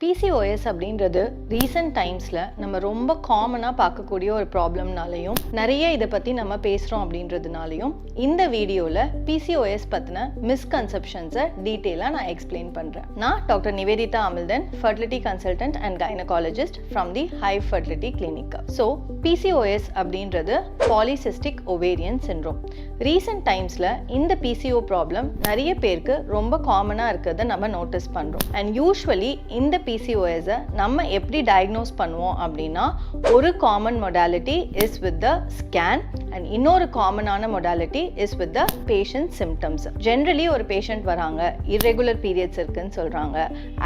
PCOS அப்படின்றது recent டைம்ஸில் நம்ம ரொம்ப காமனாக பார்க்கக்கூடிய ஒரு ப்ராப்ளம்னாலையும் நிறைய இதை பற்றி நம்ம பேசுகிறோம் அப்படின்றதுனாலையும் இந்த வீடியோவில் பிசிஓஎஸ் பற்றின மிஸ்கன்செப்ஷன்ஸை டீட்டெயிலாக நான் எக்ஸ்பிளைன் பண்ணுறேன் நான் doctor Nivedita Amilthan fertility consultant and gynaecologist from the high fertility clinic so PCOS அப்படின்றது பாலிசிஸ்டிக் ஒவேரியன் சின்ரோம் ரீசெண்ட் டைம்ஸில் இந்த பிசிஓ ப்ராப்ளம் நிறைய பேருக்கு ரொம்ப காமனாக இருக்கிறத நம்ம நோட்டீஸ் பண்ணுறோம் அண்ட் யூஸ்வலி இந்த பிசிஓஎஸை நம்ம எப்படி டயக்னோஸ் பண்ணுவோம் அப்படின்னா ஒரு common modality is with the scan and இன்னொரு காமனான modality is with the patient symptoms generally ஒரு பேஷண்ட் வராங்க இர்ரெகுலர் பீரியட்ஸ் இருக்குன்னு சொல்கிறாங்க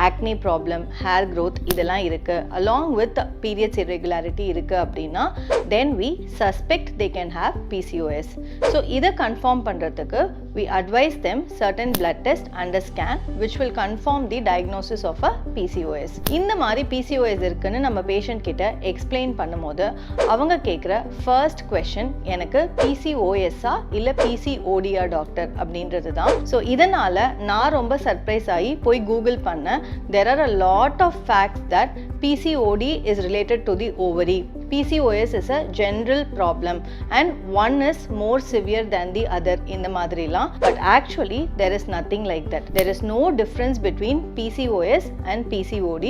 ஆக்னி ப்ராப்ளம் ஹேர் க்ரோத் இதெல்லாம் இருக்குது அலாங் வித் பீரியட்ஸ் இர்ரெகுலாரிட்டி இருக்குது அப்படின்னா then we suspect they can have PCOS so இதை கன்ஃபார்ம் பண்ணுறதுக்கு we advise them certain blood test and scan scan which confirm the diagnosis of a PCOS இந்த மாதிரி PCOS இருக்குன்னு நம்ம பேஷண்ட் கிட்ட explain பண்ணும்போது அவங்க கேட்குற ஃபர்ஸ்ட் கொஷின் எனக்கு பிசிஓஎஸ்ஸா இல்லை பிசிஓடியா டாக்டர் அப்படின்றது தான் ஸோ இதனால நான் ரொம்ப சர்ப்ரைஸ் ஆகி போய் கூகுள் பண்ணேன். There are a lot of facts that PCOD is related to the ovary. PCOS is a general problem and one is more severe than the other in the Madrila, but actually there is nothing like that. There is no difference between PCOS and PCOD.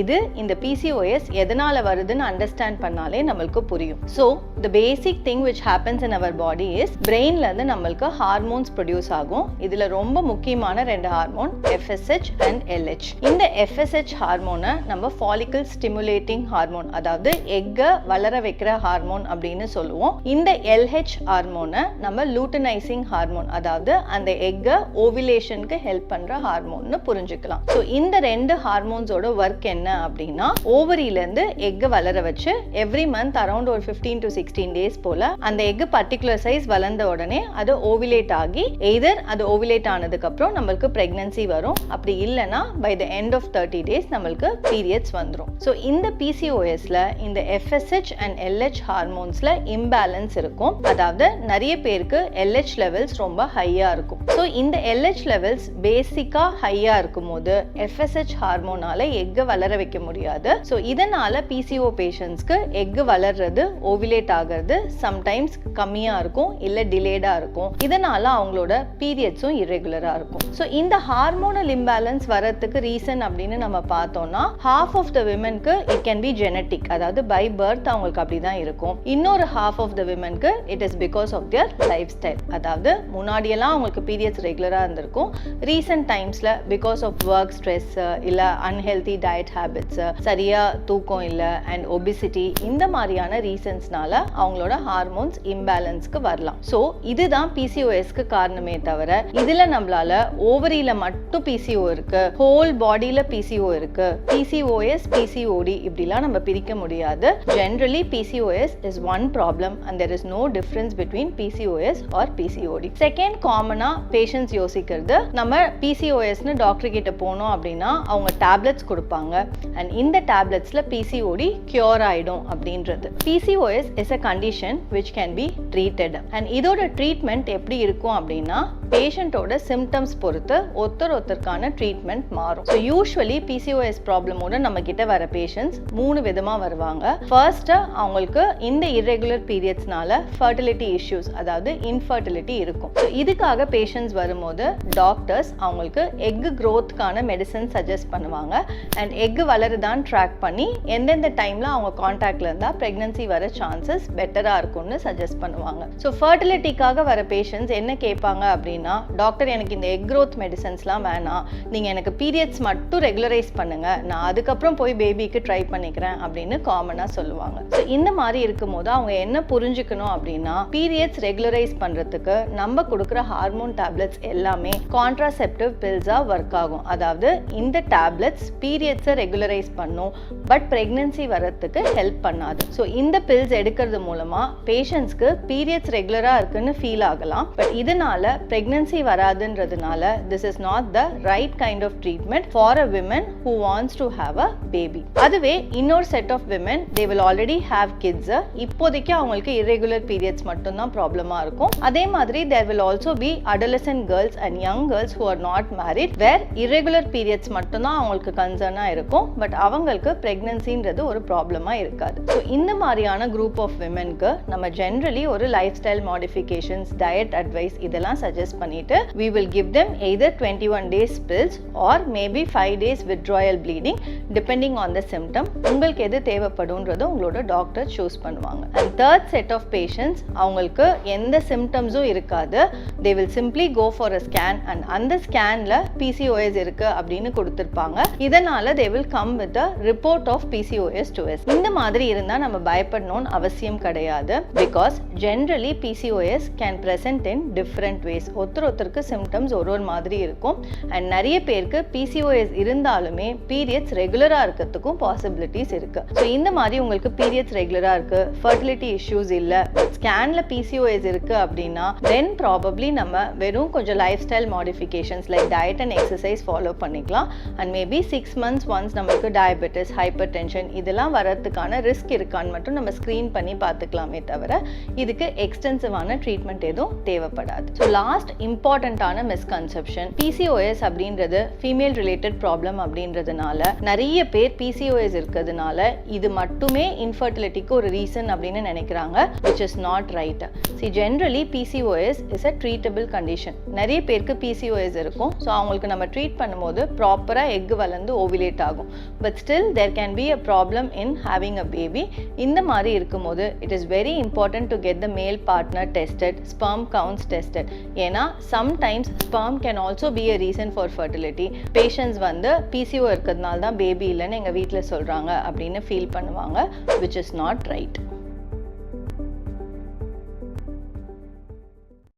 இது இந்த PCOS எதனால வருதுன்னு understand பண்ணாலே நம்மளுக்கு புரியும் so the basic thing which happens in our body is பிரெயின்ல இருந்து நம்மளுக்கு hormones produce ஆகும் இதுல ரொம்ப முக்கியமான ரெண்டு ஹார்மோன் எஃப்எஸ்ஹெச் அண்ட் எல்ஹெச் இந்த எஃப்எஸ்ஹெச் ஹார்மோனை நம்ம ஃபாலிக் ஃபாலிக்கல் ஸ்டிமுலேட்டிங் ஹார்மோன் அதாவது எக்கை வளர வைக்கிற ஹார்மோன் அப்படின்னு சொல்லுவோம். இந்த எல்ஹெச் ஹார்மோனை நம்ம லூட்டனைசிங் ஹார்மோன் அதாவது அந்த எக்கை ஓவிலேஷனுக்கு ஹெல்ப் பண்ற ஹார்மோன்னு புரிஞ்சுக்கலாம். ஸோ இந்த ரெண்டு ஹார்மோன்ஸோட ஒர்க் என்ன அப்படின்னா ஓவரியில இருந்து எக்கை வளர வச்சு எவ்ரி மந்த் அரௌண்ட் ஒரு ஃபிஃப்டீன் டு சிக்ஸ்டீன் டேஸ் போல அந்த எக் பர்டிகுலர் சைஸ் வளர்ந்த உடனே அது ஓவிலேட் ஆகி எய்தர் அது ஓவிலேட் ஆனதுக்கு அப்புறம் நம்மளுக்கு பிரெக்னன்சி வரும். அப்படி இல்லைன்னா by the end of thirty days நம்மளுக்கு பீரியட்ஸ் வந்துடும் ஸோ இந்த பிசிஓஎஸ்ல இந்த எஃப்எஸ்ஹெச் அண்ட் எல்ஹெச் ஹார்மோன்ஸில் இம்பேலன்ஸ் இருக்கும். அதாவது நிறைய பேருக்கு எல்ஹெச் லெவல்ஸ் ரொம்ப ஹையா இருக்கும். ஸோ இந்த எல்ஹெச் லெவல்ஸ் பேசிக்கா ஹையா இருக்கும் போது எஃப்எஸ்ஹெச் ஹார்மோனால எக்கை வளர வைக்க முடியாது. ஸோ இதனால பிசிஓ பேஷண்ட்ஸ்க்கு எக்கு வளர்றது ஓவிலேட் ஆகிறது சம்டைம்ஸ் கம்மியா இருக்கும் இல்ல டிலேடா இருக்கும். இதனால அவங்களோட பீரியட்ஸும் இரெகுலராக இருக்கும். ஸோ இந்த ஹார்மோனல் இம்பேலன்ஸ் வரத்துக்கு ரீசன் அப்படின்னு நம்ம பார்த்தோம்னா ஹாஃப் ஆஃப் த விமென்க்கு இட் கேன் பி ஜெனட்டிக் அதாவது பை பர்த் அவங்களுக்கு அப்படிதான் இருக்கும். இன்னொரு half of the விமனுக்கு it is because of their lifestyle அதாவது முன்னாடியெல்லாம் அவங்களுக்கு பீரியட்ஸ் ரெகுலராக இருந்திருக்கும். ரீசெண்ட் டைம்ஸில் பிகாஸ் ஆஃப் ஒர்க் ஸ்ட்ரெஸ் இல்லை அன்ஹெல்தி டயட் ஹேபிட்ஸ் சரியா தூக்கம் இல்லை அண்ட் ஒபிசிட்டி இந்த மாதிரியான ரீசன்ஸ்னால அவங்களோட ஹார்மோன்ஸ் இம்பேலன்ஸ்க்கு வரலாம். ஸோ இதுதான் பிசிஓஎஸ்க்கு காரணமே தவிர இதுல நம்மளால ஓவரியில மட்டும் பிசிஓ இருக்கு ஹோல் பாடியில பிசிஓ இருக்கு. பிசிஓஎஸ் பிசிஓடி இப்படிலாம் நம்ம பிரிக்க முடியாது. Generally PCOS is one problem and there is no difference between PCOS or PCOD second காமனா பேஷண்ட்ஸ் யோசிக்கிறது. நம்ம பிசிஓஎஸ்னு டாக்டர் கிட்ட போனோம் அப்படின்னா அவங்க டேப்லெட்ஸ் கொடுப்பாங்க. அண்ட் இந்த டேப்லெட்ஸ்ல பிசிஓடி கியூர் ஆயிடும் அப்படின்றது. PCOS is a condition which can be treated and இதோட ட்ரீட்மெண்ட் எப்படி இருக்கும் அப்படின்னா பேஷண்ட்டோட சிம்டம்ஸ் பொறுத்து ஒருத்தர் ஒருத்தருக்கான ட்ரீட்மெண்ட் மாறும். ஸோ யூஸ்வலி பிசிஓஎஸ் ப்ராப்ளமோட நம்ம கிட்ட வர பேஷண்ட்ஸ் மூணு விதமாக வருவாங்க. ஃபர்ஸ்ட் அவங்களுக்கு இந்த இர்ரெகுலர் பீரியட்ஸ்னால ஃபர்டிலிட்டி இஷ்யூஸ் அதாவது இன்ஃபர்டிலிட்டி இருக்கும். ஸோ இதுக்காக பேஷண்ட்ஸ் வரும்போது டாக்டர்ஸ் அவங்களுக்கு எக் க்ரோத்துக்கான மெடிசன் சஜஸ்ட் பண்ணுவாங்க. அண்ட் எக் வளருதான்னு ட்ராக் பண்ணி எந்தெந்த டைமில் அவங்க கான்டாக்டில் இருந்தால் ப்ரெக்னன்சி வர சான்சஸ் பெட்டராக இருக்கும்னு சஜஸ்ட் பண்ணுவாங்க. ஸோ ஃபர்டிலிட்டிக்காக வர பேஷண்ட்ஸ் என்ன கேட்பாங்க அப்படின்னு டாக்டர் எனக்கு இந்த எக் க்ரோத் மெடிசன்ஸ்லாம் வேணாம். நீங்க எனக்கு பீரியட்ஸ் மட்டும் ரெகுலரைஸ் பண்ணுங்க. நான் அதுக்கப்புறம் போய் பேபிக்கு ட்ரை பண்ணிக்கிறேன் அப்படின்னு காமனா சொல்லுவாங்க. ஸோ இந்த மாதிரி இருக்கும்போது அவங்க என்ன புரிஞ்சுக்கணும் அப்படின்னா பீரியட்ஸ் ரெகுலரைஸ் பண்றதுக்கு நம்ம கொடுக்குற ஹார்மோன் டேப்லெட்ஸ் எல்லாமே கான்ட்ராசெப்டிவ் பில்ஸாக ஒர்க் ஆகும். அதாவது இந்த டேப்லெட்ஸ் பீரியட்ஸை ரெகுலரைஸ் பண்ணும் பட் ப்ரெக்னென்சி வரத்துக்கு ஹெல்ப் பண்ணாது. ஸோ இந்த பில்ஸ் எடுக்கிறது மூலமா பேஷண்ட்ஸ்க்கு பீரியட்ஸ் ரெகுலரா இருக்குன்னு ஃபீல் ஆகலாம். பட் இதனால pregnancy pregnancy வராதுன்றதுனால this is not the right kind of treatment for a women who wants to have a baby அதுவே இன்னொரு set of women they will already have kids இப்போதைக்கு அவங்களுக்கு இரெகுலர் பீரியட்ஸ் மட்டும்தான் ப்ராப்ளமாக இருக்கும். அதே மாதிரி there will also be adolescent girls and young girls who are not married where irregular periods மட்டும்தான் அவங்களுக்கு கன்சர்னாக இருக்கும். பட் அவங்களுக்கு ப்ரெக்னன்சின்றது ஒரு ப்ராப்ளமாக இருக்காது. ஸோ இந்த மாதிரியான குரூப் ஆஃப் விமனுக்கு நம்ம ஜென்ரலி ஒரு lifestyle modifications diet advice இதெல்லாம் சஜஸ்ட் பண்ணிட்டு we will give them either 21 days pills or maybe 5 days withdrawal bleeding depending on the symptom உங்களுக்கு எது தேவைப்படும்ன்றது உங்களோட டாக்டர் சூஸ் பண்ணுவாங்க. And third set of patients அவங்களுக்கு எந்த சிம்டம்ஸும் இருக்காது. They will simply go for a scan and அந்த ஸ்கேனில் பிசிஓஎஸ் இருக்கு அப்படின்னு கொடுத்துருப்பாங்க. இதனால they will come with a report of PCOS to எஸ் இந்த மாதிரி இருந்தால் நம்ம பயப்படணும்னு அவசியம் கிடையாது. Because generally PCOS can present in different ways ஒருத்தர் ஒருத்தருக்கு சிம்டம்ஸ் ஒரு ஒரு மாதிரி இருக்கும். அண்ட் நிறைய பேருக்கு பிசிஓஎஸ் இருந்தாலுமே பீரியட்ஸ் ரெகுலராக இருக்கிறதுக்கும் பாசிபிலிட்டி பாசிபிலிட்டிஸ் இருக்கு. ஸோ இந்த மாதிரி உங்களுக்கு பீரியட்ஸ் ரெகுலராக இருக்கு. ஃபர்டிலிட்டி இஷ்யூஸ் இல்லை. ஸ்கேனில் பிசிஓஎஸ் இருக்கு அப்படின்னா தென் ப்ராபப்ளி நம்ம வெறும் கொஞ்சம் lifestyle modifications like diet and exercise follow பண்ணிக்கலாம். And maybe six months once நமக்கு டயபெட்டிஸ் ஹைப்பர் டென்ஷன் இதெல்லாம் வரதுக்கான ரிஸ்க் இருக்கான்னு மட்டும் நம்ம ஸ்க்ரீன் பண்ணி பார்த்துக்கலாமே தவிர இதுக்கு எக்ஸ்டென்சிவான ட்ரீட்மெண்ட் எதுவும் தேவைப்படாது. ஸோ லாஸ்ட் இம்பார்ட்டண்ட்டான மிஸ்கன்செப்ஷன் பிசிஓஎஸ் அப்படின்றது ஃபீமேல் ரிலேட்டட் ப்ராப்ளம் அப்படின்றதுனால நிறைய பேர் பிசிஓஎஸ் இருக்கிறதுனால இது மட்டுமே இன்ஃபர்டிலிட்டிக்கு ஒரு ரீசன் அப்படின்னு நினைக்கிறாங்க which is not right see generally PCOS is a treatable condition நிறைய பேருக்கு பிசிஓஎஸ் இருக்கும். ஸோ அவங்களுக்கு நம்ம ட்ரீட் பண்ணும்போது ப்ராப்பராக எக் வளர்ந்து ஓவிலேட் ஆகும். But still there can be a problem in having a baby இந்த மாதிரி இருக்கும்போது it is very important to get the male partner tested sperm counts tested ஏன்னா sometimes sperm can also be a reason for fertility patients வந்து PCO இருக்கிறதுனால தான் baby இல்லைன்னு எங்கள் வீட்டில் சொல்கிறாங்க அப்படின்னு ஃபீல் பண்ணுவாங்க விச் இஸ் நாட் ரைட்